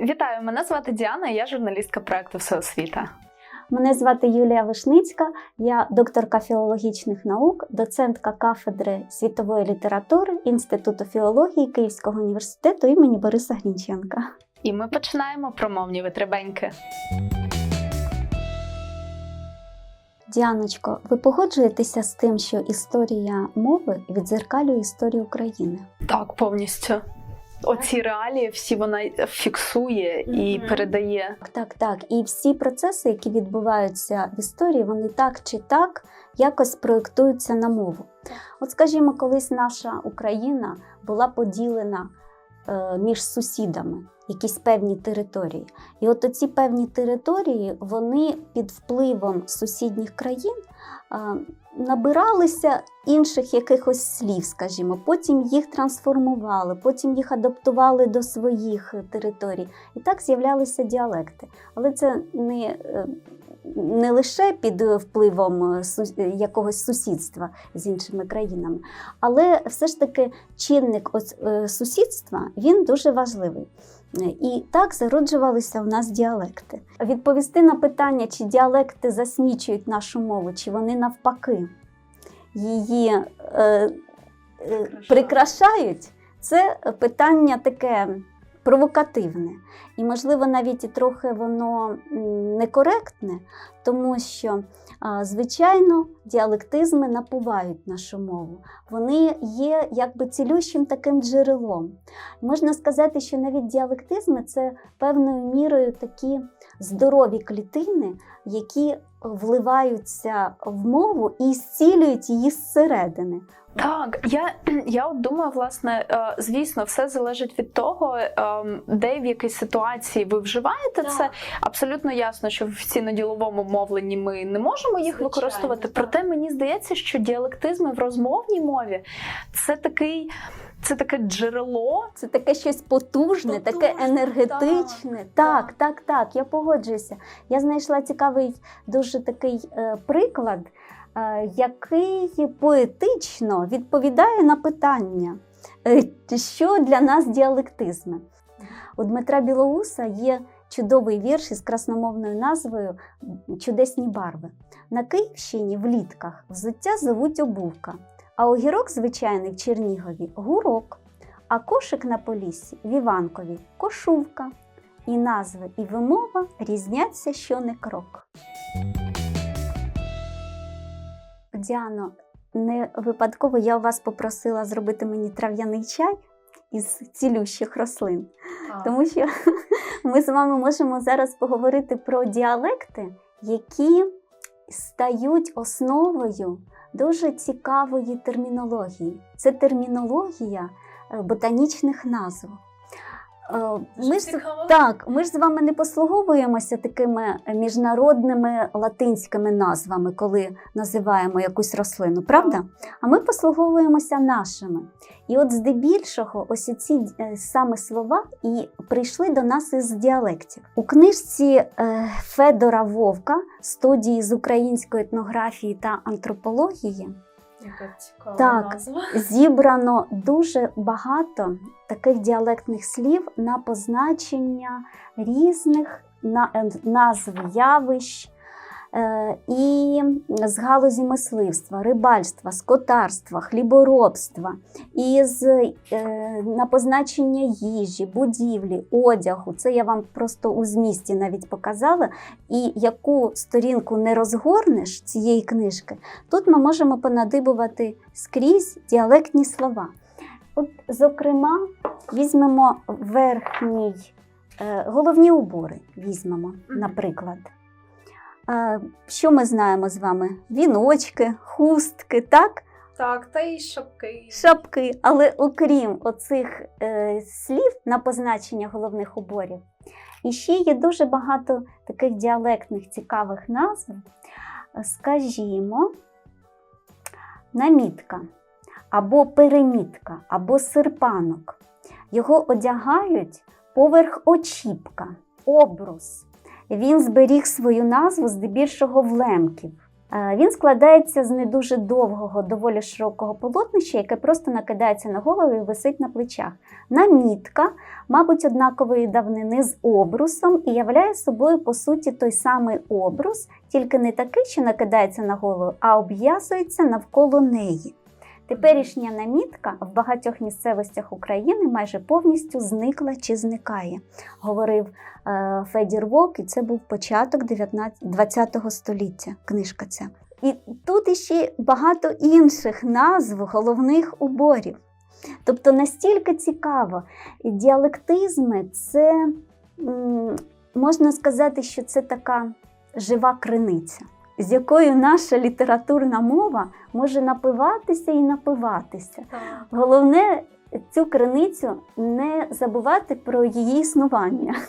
Вітаю, мене звати Діана, я журналістка проекту Всеосвіта. Мене звати Юлія Вишницька, я докторка філологічних наук, доцентка кафедри світової літератури Інституту філології Київського університету імені Бориса Грінченка. І ми починаємо про мовні витребеньки. Діаночко, ви погоджуєтеся з тим, що історія мови відзеркалює історію України? Так, повністю. Оці реалії всі вона фіксує і Мгм. передає. Так, так, так. І всі процеси, які відбуваються в історії, вони так чи так якось проєктуються на мову. От, скажімо, колись наша Україна була поділена е, між сусідами, якісь певні території. І от оці певні території, вони під впливом сусідніх країн набиралися інших якихось слів, скажімо, потім їх трансформували, потім їх адаптували до своїх територій. І так з'являлися діалекти. Але це не, е, не лише під впливом якогось сусідства з іншими країнами, але все ж таки чинник е, сусідства він дуже важливий. І так зароджувалися у нас діалекти. Відповісти на питання, чи діалекти засмічують нашу мову, чи вони навпаки її е, е, прикрашають, це питання таке провокативне. І, можливо, навіть і трохи воно некоректне, тому що, звичайно, діалектизми напувають нашу мову. Вони є якби цілющим таким джерелом. Можна сказати, що навіть діалектизми це певною мірою такі здорові клітини, які вливаються в мову і зцілюють її зсередини. Так, я, я от думаю, власне, е, звісно, все залежить від того, ем, де в якій ситуації ви вживаєте Так. це. Абсолютно ясно, що в офіційно-діловому мовленні ми не можемо їх Звичайно, використовувати. так. Проте мені здається, що діалектизми в розмовній мові це такий. Це таке джерело, Це таке щось потужне, таке енергетичне. Так, так, так, я погоджуюся. Я знайшла цікавий дуже такий е, приклад, е, який поетично відповідає на питання, е, що для нас діалектизми. У Дмитра Білоуса є чудовий вірш із красномовною назвою Чудесні барви. На Київщині в літках взуття зовуть обувка, а огірок звичайний в Чернігові гурок, а кошик на Поліссі в Іванкові кошувка. І назви, і вимова різняться що не крок. Діано, не випадково я у вас попросила зробити мені трав'яний чай із цілющих рослин. Тому що ми з вами можемо зараз поговорити про діалекти, які стають основою дуже цікавої термінології. Це термінологія е, ботанічних назв. Е, Ми ж, так, ми ж з вами не послуговуємося такими міжнародними латинськими назвами, коли називаємо якусь рослину, правда? А ми послуговуємося нашими. І от здебільшого, ось ці е, саме слова і прийшли до нас із діалектів. У книжці е, Федора Вовка студії з української етнографії та антропології Яка цікава Так. назва. зібрано дуже багато таких діалектних слів на позначення різних на- назв явищ. Е, І з галузі мисливства, рибальства, скотарства, хліборобства, і з, е, на позначення їжі, будівлі, одягу. Це я вам просто у змісті навіть показала. І яку сторінку не розгорнеш цієї книжки, Тут ми можемо понадибувати скрізь діалектні слова. От, зокрема, візьмемо верхній, е, головні убори, візьмемо, наприклад. Що ми знаємо з вами? Віночки, хустки, так? Так, та й шапки. шапки. Але окрім оцих е, слів на позначення головних уборів, іще є дуже багато таких діалектних цікавих назв. Скажімо, намітка, або перемітка, або серпанок. Його одягають поверх очіпка, обрус. Він зберіг свою назву здебільшого в лемків. Е, Він складається з не дуже довгого, доволі широкого полотнища, яке просто накидається на голову і висить на плечах. Намітка, мабуть, однакової давнини з обрусом і являє собою, по суті, той самий обрус, тільки не такий, що накидається на голову, а обв'язується навколо неї. Теперішня намітка в багатьох місцевостях України майже повністю зникла чи зникає, говорив е, Федір Вовк, і це був початок 19 ХХ століття. Книжка ця. І тут іще багато інших назв головних уборів. Тобто настільки цікаво, діалектизми це можна сказати, що це така жива криниця, з якою наша літературна мова може напиватися і напиватися. Головне цю криницю не забувати про її існування.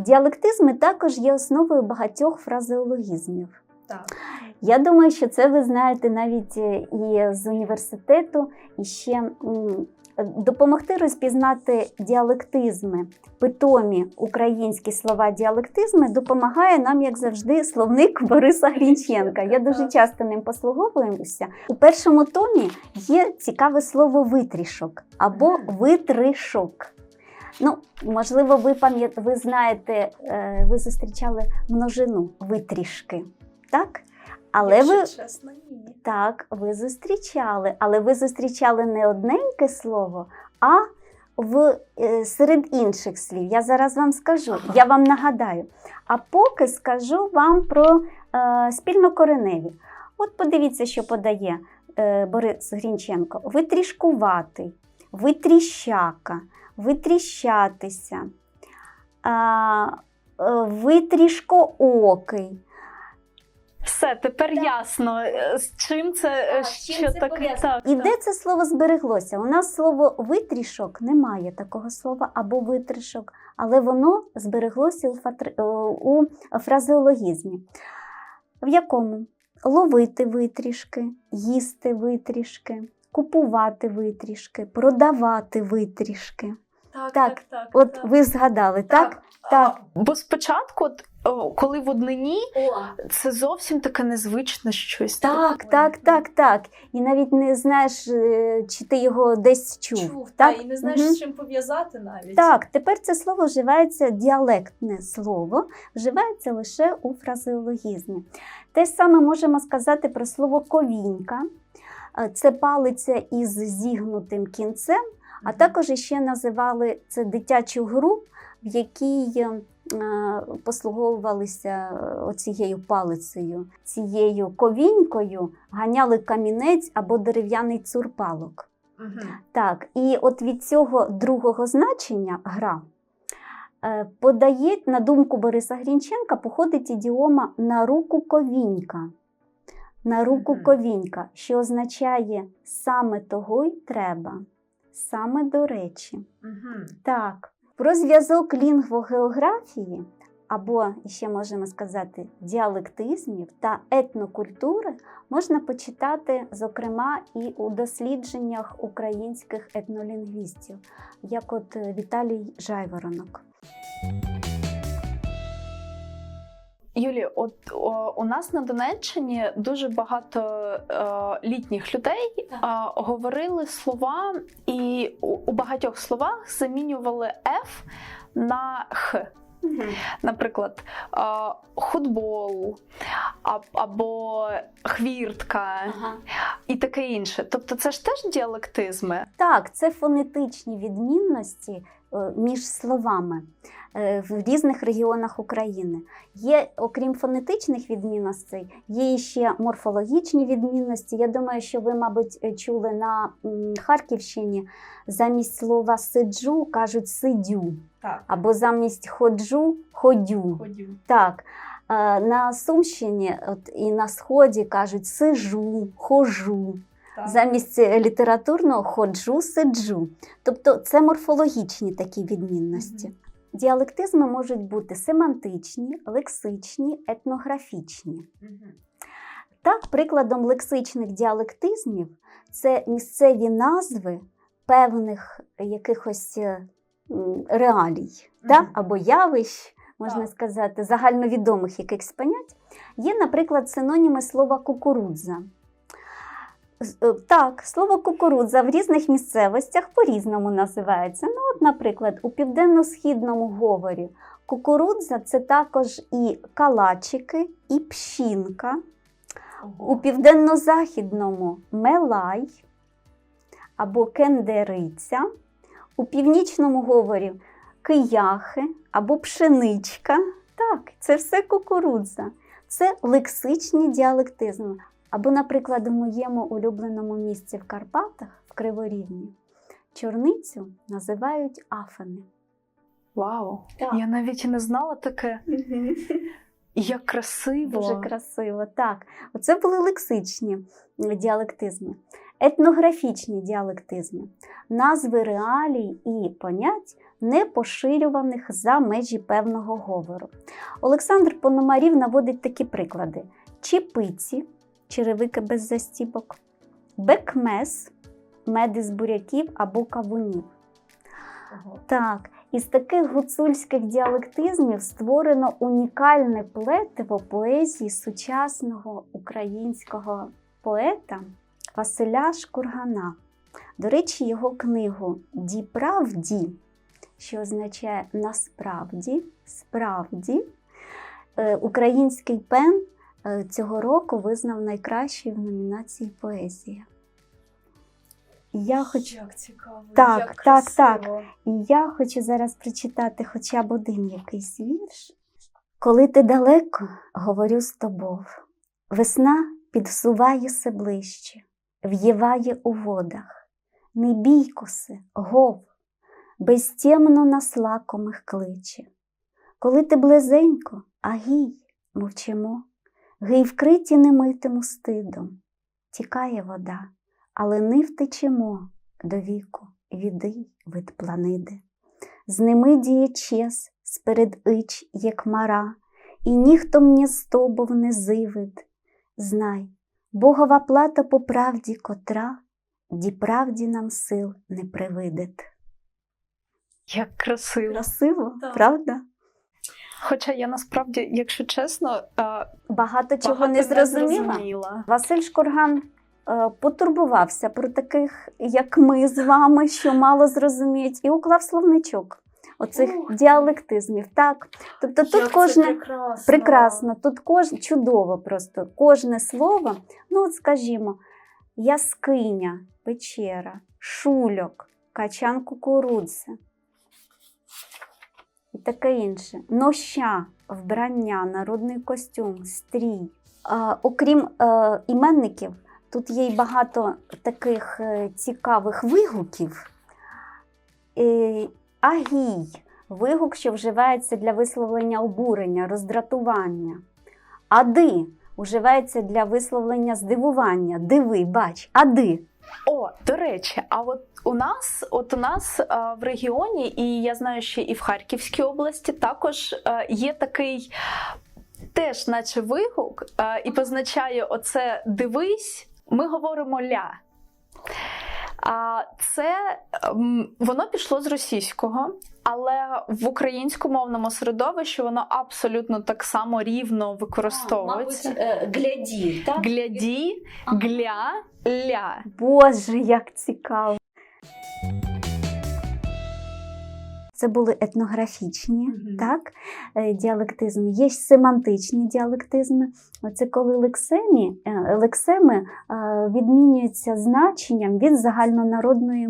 Діалектизми також є основою багатьох фразеологізмів. Так. Я думаю, що це ви знаєте навіть е, і з університету, і ще допомогти розпізнати діалектизми, питомі українські слова діалектизми допомагає нам, як завжди, словник Бориса Грінченка. Я дуже часто ним послуговуюся. У першому томі є цікаве слово витрішок або витришок. Ну, можливо, ви пам'ят... ви знаєте, е, ви зустрічали множину витрішки, так? Але Якщо ви чесно, ні. так, ви зустрічали, але ви зустрічали не одненьке слово, а в, е, серед інших слів. Я зараз вам скажу, Ага. я вам нагадаю. А поки скажу вам про е, спільнокореневі. От подивіться, що подає е, Борис Грінченко: витрішкувати, витріщака, витріщатися, а, е, витрішкоокий. Все, тепер ясно, е, з чим це е, Так, з чим що це таке. Так, І так. де це слово збереглося? У нас слово витрішок немає такого слова або витрішок, але воно збереглося у, фатри... е, у фразеологізмі. В якому? Ловити витрішки, їсти витрішки, купувати витрішки, продавати витрішки. Так, Так, так, так. От так. ви згадали, так? Так. Бо спочатку, коли в однині, це зовсім таке незвичне щось. Так, так, так, так. І навіть не знаєш, е, чи ти його десь чув. чув, так? та, і не знаєш, з чим пов'язати навіть. Так, тепер це слово вживається діалектне слово, вживається лише у фразеологізмі. Те саме можемо сказати про слово ковінька. Е, Це палиця із зігнутим кінцем, а також ще називали це дитячу гру, в якій е, послуговувалися е, оцією палицею, цією ковінькою ганяли камінець або дерев'яний цурпалок. Мгм. Так, і от від цього другого значення гра е, подає, на думку Бориса Грінченка, походить ідіома на руку ковінька. На руку ковінька, що означає саме того й треба, саме до речі. Мгм. Так, про зв'язок лінгвогеографії, або ще можемо сказати діалектизмів та етнокультури можна почитати, зокрема, і у дослідженнях українських етнолінгвістів, як от е, Віталій Жайворонок. Юлі, от о, у нас на Донеччині дуже багато е, літніх людей е, говорили слова, і у, у багатьох словах замінювали F на Х. Наприклад, е, футбол або хвіртка і таке інше. Тобто, це ж теж діалектизми. Так, це фонетичні відмінності між словами е, в різних регіонах України. Є, окрім фонетичних відмінностей, є ще морфологічні відмінності. Я думаю, що ви, мабуть, е, чули на Харківщині замість слова сиджу кажуть сидю, Так, або замість ходжу ходю. ходю. Так. е, На Сумщині от, і на Сході кажуть сижу, хожу. Замість е, літературного ходжу, сиджу. Тобто це морфологічні такі відмінності. Діалектизми можуть бути семантичні, лексичні, етнографічні. Так, прикладом лексичних діалектизмів це місцеві назви певних якихось е, реалій так? або явищ можна сказати, загальновідомих якихось понять, є, наприклад, синоніми слова кукурудза. Е, Так, слово кукурудза в різних місцевостях по-різному називається. Ну, от, наприклад, у південно-східному говорі кукурудза це також і калачики, і пщінка. У південно-західному мелай або кендериця, у північному говорі кияхи або пшеничка. Так, це все кукурудза. Це лексичні діалектизми. Або, наприклад, у моєму улюбленому місці в Карпатах, в Криворівні, чорницю називають афени. Вау! Так. Я навіть не знала таке. Як красиво. Дуже красиво. Так, оце були лексичні діалектизми, етнографічні діалектизми, назви реалій і понять, не поширюваних за межі певного говору. Олександр Пономарів наводить такі приклади: чіпиці, черевики без застібок, бекмес, меди з буряків або кавунів. Так, із таких гуцульських діалектизмів створено унікальне плетиво поезії сучасного українського поета Василя Шкургана. До речі, його книгу Діправді, що означає насправді, справді, е, український пен цього року визнав найкращою в номінації поезія. Я хочу Як цікаво. Так, як так, красиво. і я хочу зараз прочитати хоча б один якийсь вірш. Коли ти далеко, говорю з тобою, весна підсуває се ближче, в'єває у водах, не бійкоси, гов, безтємно нас лакомих кличе. Коли ти близенько, а гій, мовчимо, гей вкриті немитим стидом, тікає вода, але не втечемо до віку віди від планиди. З ними діє чес, сперед ич є хмара, і ніхто мені з тобою не зивид. Знай, Богова плата по правді котра, ді правді нам сил не привидить. Як красиво. Красиво, Так. правда? Хоча я насправді, якщо чесно, е, Багато чого багато не зрозуміла. зрозуміла. Василь Шкурган е, потурбувався про таких, як ми з вами, що мало зрозуміють, і уклав словничок оцих Ух діалектизмів. Так, тобто тут Як це кожне прекрасно. прекрасно, тут кож... чудово просто кожне слово. Ну, от скажімо, яскиня, печера, шульок, качан кукурудзи таке інше. Ноща, вбрання, народний костюм, стрій. А, окрім е, іменників, тут є й багато таких е, цікавих вигуків. Е, агій вигук, що вживається для висловлення обурення, роздратування. Ади вживається для висловлення здивування. Диви, бач, ади. О, до речі, а от у нас, от у нас е, в регіоні, і я знаю, що і в Харківській області також е, є такий. Теж, наче вигук, е, і позначає оце дивись, ми говоримо ля. А це ем, воно пішло з російського, але в українськомовному середовищі воно абсолютно так само рівно використовується. гляді, так? Гляді, гля, ля. Боже, як цікаво. Це були етнографічні Мгм. так, е, діалектизми. Є семантичні діалектизми. Це коли лексемі, е, лексеми е, відмінюються значенням від загальнонародної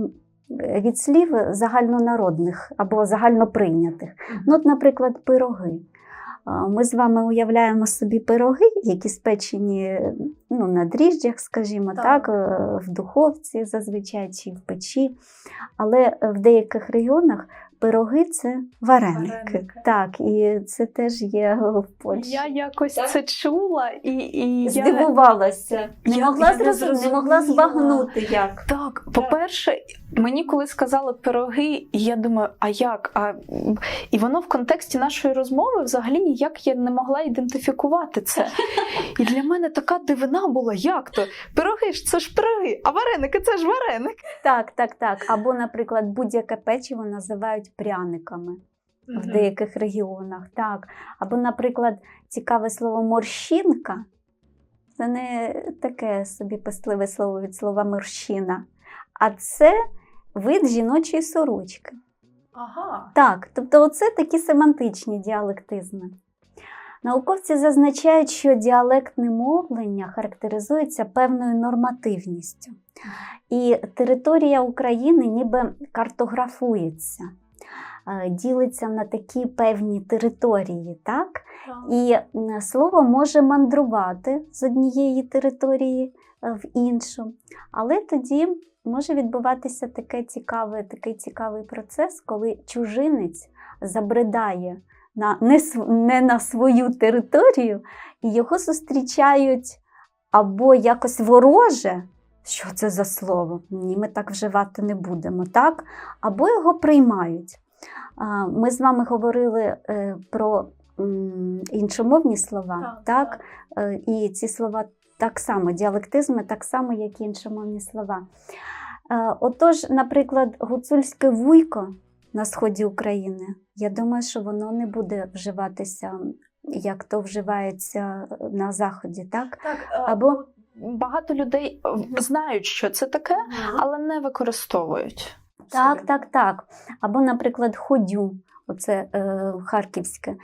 від слів загальнонародних або загальноприйнятих. Ну, от, наприклад, пироги. Ми з вами уявляємо собі пироги, які спечені ну, на дріжджах, скажімо так, Так. в духовці зазвичай чи в печі. Але в деяких регіонах пироги це вареники. Вареники. Так, і це теж є в Польщі. Я якось Так? це чула і, і я... Здивувалася. Не Я- могла я зрозуміти, не могла збагнути як. Так, по-перше, мені коли сказали пироги, я думаю, а як? А... І воно в контексті нашої розмови взагалі ніяк я не могла ідентифікувати це. І для мене така дивина була, як то? Пироги ж це ж пироги, а вареники це ж вареники. Так, так, так. Або, наприклад, будь-яке печиво називають пряниками. в деяких регіонах. Так. Або, наприклад, цікаве слово морщинка. Це не таке собі пестливе слово від слова морщина, а це вид жіночої сорочки. Ага. Так, тобто, оце такі семантичні діалектизми. Науковці зазначають, що діалектне мовлення характеризується певною нормативністю. І територія України ніби картографується, е, ділиться на такі певні території, так? І слово може мандрувати з однієї території в іншу, але тоді може відбуватися таке цікаве, такий цікавий процес, коли чужинець забридає на, не, не на свою територію, і його зустрічають або якось вороже. Що це за слово? Ні, ми так вживати не будемо, так? Або його приймають. Ми з вами говорили е, про іншомовні слова, так? Е, І ці слова так само, діалектизми так само, як і іншомовні слова. Е, Отож, наприклад, гуцульське вуйко на сході України, я думаю, що воно не буде вживатися, як то вживається на заході, так? Так, е, Або багато людей знають, що це таке, але не використовують. Так, так, так. Або, наприклад, ходю. Оце е, харківське. Е,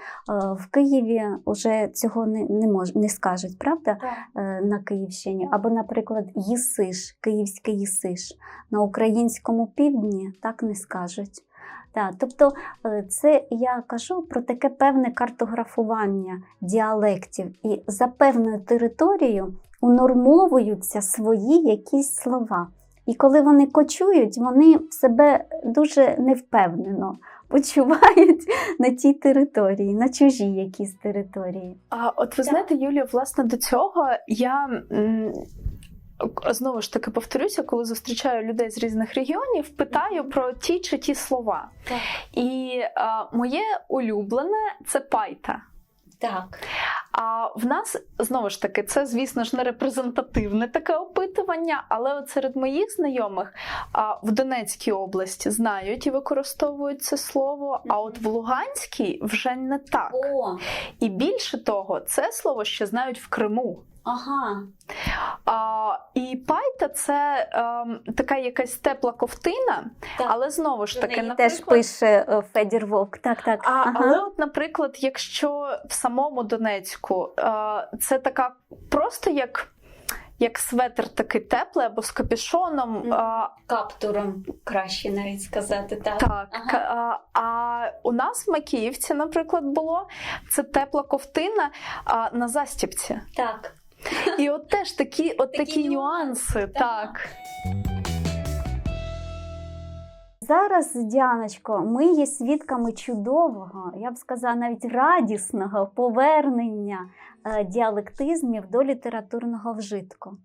в Києві вже цього не, не, мож, не скажуть, правда? Е, на Київщині. Або, наприклад, їсиш, київське їсиш. На українському півдні так не скажуть. Так, тобто е, це я кажу про таке певне картографування діалектів, і за певною територією унормовуються свої якісь слова. І коли вони кочують, вони себе дуже невпевнено почувають на тій території, на чужій якійсь території. А от ви Так. знаєте, Юлія, власне, до цього я. Знову ж таки повторюся, коли зустрічаю людей з різних регіонів, питаю про ті чи ті слова. Так. І а, моє улюблене це пайта. Так. А в нас знову ж таки це, звісно ж, не репрезентативне таке опитування, але от серед моїх знайомих а, в Донецькій області знають і використовують це слово, а от в Луганській вже не так. О, І більше того, це слово ще знають в Криму. Ага. А, і пайта це ем, така якась тепла ковтина, Так. але знову ж таки, Теж наприклад, пише е, Федір Вовк. Так, так. А, ага. Але, от, наприклад, якщо в самому Донецьку е, це така просто як. Як светр такий теплий або з капюшоном. Мгм. А, Каптуром краще навіть сказати. Так. так, Ага. а, а у нас в Макіївці, наприклад, було це тепла ковтина а, на застіпці. так. І от теж такі, от Такі такі, нюанси, нюанси. так. Так. Зараз, Діаночко, ми є свідками чудового, я б сказала, навіть радісного повернення е, діалектизмів до літературного вжитку.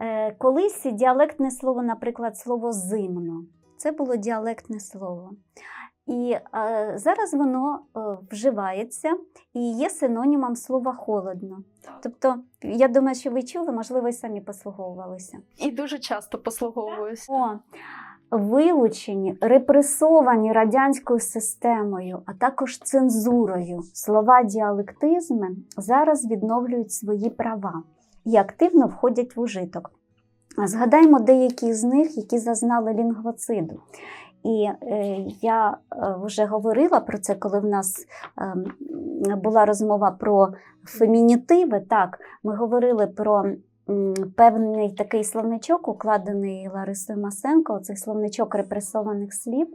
Е, Колись діалектне слово, наприклад, слово зимно, це було діалектне слово. І е, зараз воно е, вживається і є синонімом слова холодно. Тобто, я думаю, що ви чули, можливо, і самі послуговувалися. І дуже часто послуговуюся. О, вилучені, репресовані радянською системою, а також цензурою, слова діалектизми зараз відновлюють свої права і активно входять в ужиток. Згадаймо деякі з них, які зазнали лінгвоциду. І е, я е, вже говорила про це, коли в нас е, була розмова про фемінітиви. Так, ми говорили про певний такий словничок, укладений Ларисою Масенко, цей словничок репресованих слів.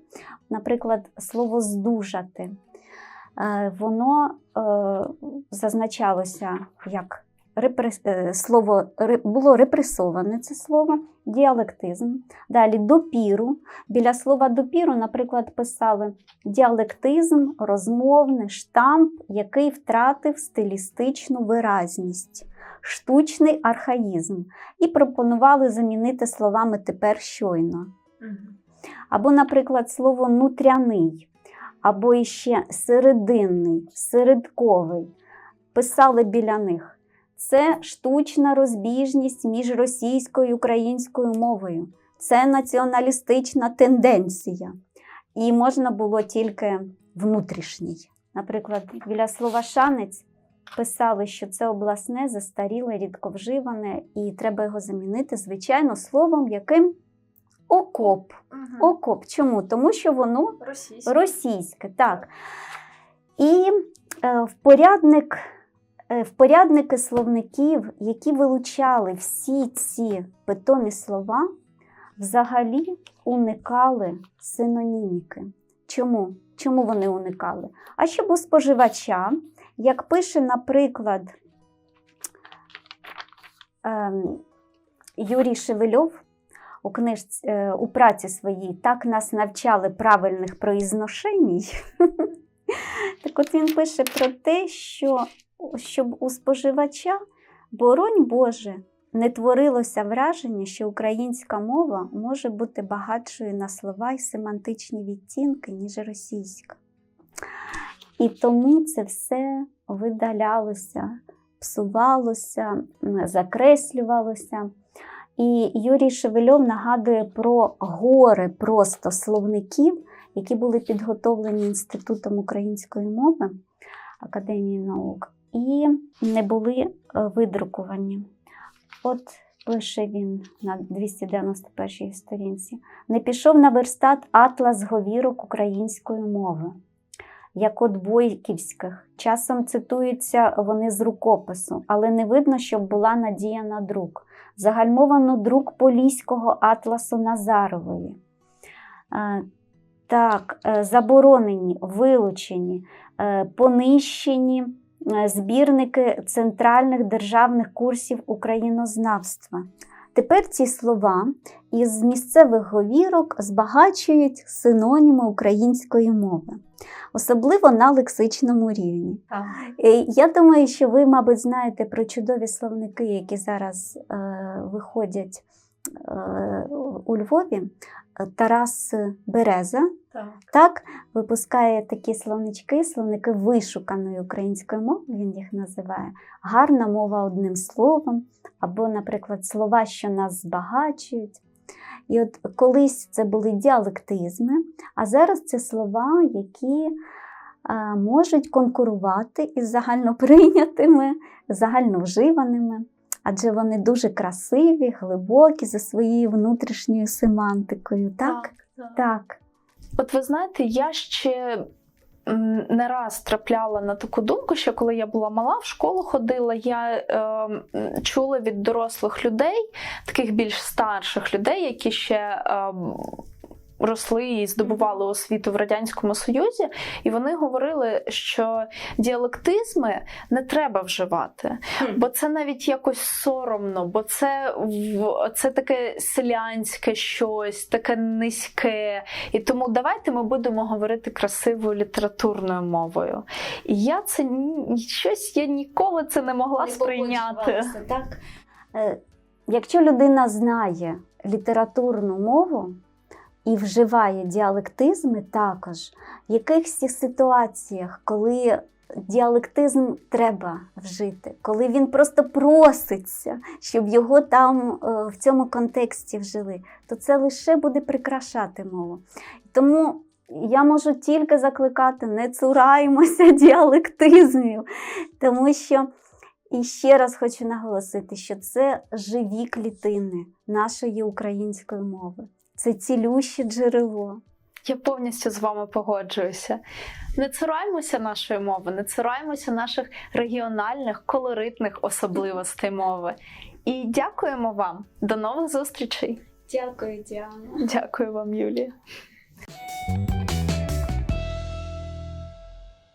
Наприклад, слово здужати. Е, Воно е, зазначалося як репрес... е, слово було репресоване це слово, діалектизм. Далі допіру. Біля слова допіру, наприклад, писали діалектизм, розмовний штамп, який втратив стилістичну виразність, штучний архаїзм, і пропонували замінити словами тепер щойно. Або, наприклад, слово нутряний, або іще серединний, середковий. Писали біля них. Це штучна розбіжність між російською і українською мовою. Це націоналістична тенденція. І можна було тільки внутрішній. Наприклад, біля слова шанець писали, що це обласне, застаріле, рідковживане, і треба його замінити, звичайно, словом, яким окоп. Окоп. Чому? Тому що воно Російська. російське, так. І е, в е, В порядники словників, які вилучали всі ці питомі слова, взагалі уникали синоніміки. Чому? Чому вони уникали? А щоб у споживача, як пише, наприклад, ем, Юрій Шевельов у, книжці, е, у праці своїй так нас навчали правильних произношеній. Так от він пише про те, що щоб у споживача, боронь Боже, не творилося враження, що українська мова може бути багатшою на слова і семантичні відтінки, ніж російська. І тому це все видалялося, псувалося, закреслювалося. І Юрій Шевельов нагадує про гори просто словників, які були підготовлені Інститутом української мови Академії наук, і не були е, видрукувані. От пише він на 291 сторінці: не пішов на верстат атлас говірок української мови, як от бойківських. Часом цитуються вони з рукопису, але не видно, щоб була надія на друк. Загальмовано друк поліського атласу Назарової. Е, Так, е, заборонені, вилучені, понищені збірники центральних державних курсів українознавства. Тепер ці слова із місцевих говірок збагачують синоніми української мови, особливо на лексичному рівні. Так. Е, Я думаю, що ви, мабуть, знаєте про чудові словники, які зараз е, виходять е, у Львові. Тарас Береза Так. так, випускає такі словнички, словники вишуканої української мови, він їх називає. Гарна мова одним словом, або, наприклад, слова, що нас збагачують. І от колись це були діалектизми, а зараз це слова, які а, можуть конкурувати із загальноприйнятими, загальновживаними, адже вони дуже красиві, глибокі за своєю внутрішньою семантикою. Так? так. Так. От ви знаєте, я ще не раз трапляла на таку думку, що коли я була мала, в школу ходила, я е, чула від дорослих людей, таких більш старших людей, які ще. Е, Росли і здобували освіту в радянському союзі, і вони говорили, що діалектизми не треба вживати, бо це навіть якось соромно, бо це це таке селянське щось, таке низьке. І тому давайте ми будемо говорити красивою літературною мовою. І я це щось я ніколи це не могла Не сприйняти. Так? Е, Якщо людина знає літературну мову і вживає діалектизми також, в якихось ситуаціях, коли діалектизм треба вжити, коли він просто проситься, щоб його там е, в цьому контексті вжили, то це лише буде прикрашати мову. Тому я можу тільки закликати: не цураймося діалектизмів, тому що. І ще раз хочу наголосити, що це живі клітини нашої української мови. Це цілюще джерело. Я повністю з вами погоджуюся. Не цураймося нашої мови, не цураймося наших регіональних колоритних особливостей мови. І дякуємо вам. До нових зустрічей. Дякую, Діана. Дякую вам, Юлія.